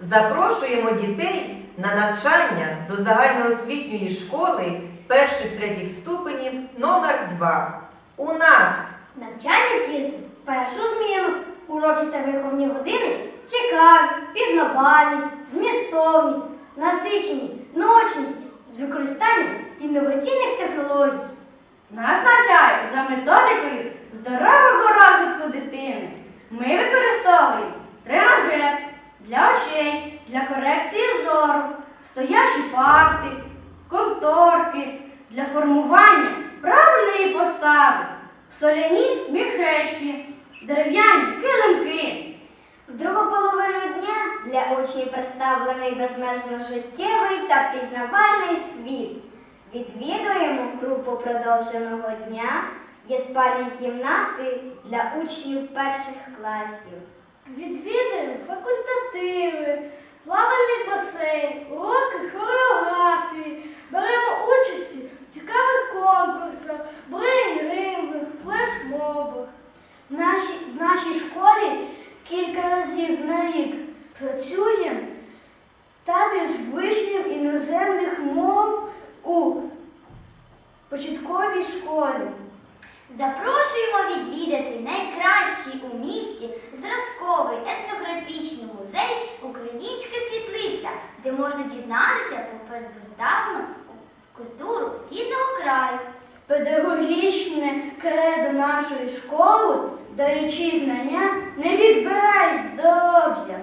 Запрошуємо дітей на навчання до загальноосвітньої школи перших третіх ступенів номер 2 У нас Навчання в першу зміну. Уроки та виховні години цікаві, пізнавальні, змістовні, насичені, наочністю з використанням інноваційних технологій. Нас навчають за методикою здорового розвитку дитини. Ми використовуємо тренажер очей, для корекції зору, стоячі парти, конторки для формування правильної постави, соляні мішечки, дерев'яні килимки. В другу половину дня для учнів представлений безмежно життєвий та пізнавальний світ. Відвідуємо групу продовженого дня, є спальні кімнати для учнів перших класів. Відвідуємо факультативи, плавальний басейн, уроки хореографії, беремо участі в цікавих конкурсах, брейн-рингах, флешмобах. В нашій, в нашій школі кілька разів на рік працює табір з вишнів іноземних мов у початковій школі. Запрошуємо відвідати де можна дізнатися про безвиставну культуру рідного краю. Педагогічне кредо нашої школи, даючи знання, не відбирай здоров'я.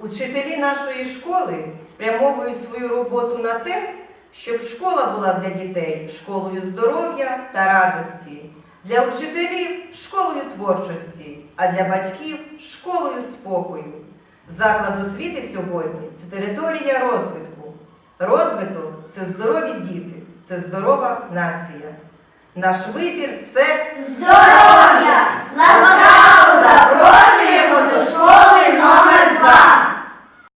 Учителі нашої школи спрямовують свою роботу на те, щоб школа була для дітей школою здоров'я та радості, для учителів школою творчості, а для батьків школою спокою. Заклад освіти сьогодні це територія розвитку. Розвиток це здорові діти, це здорова нація. Наш вибір це Здоров'я!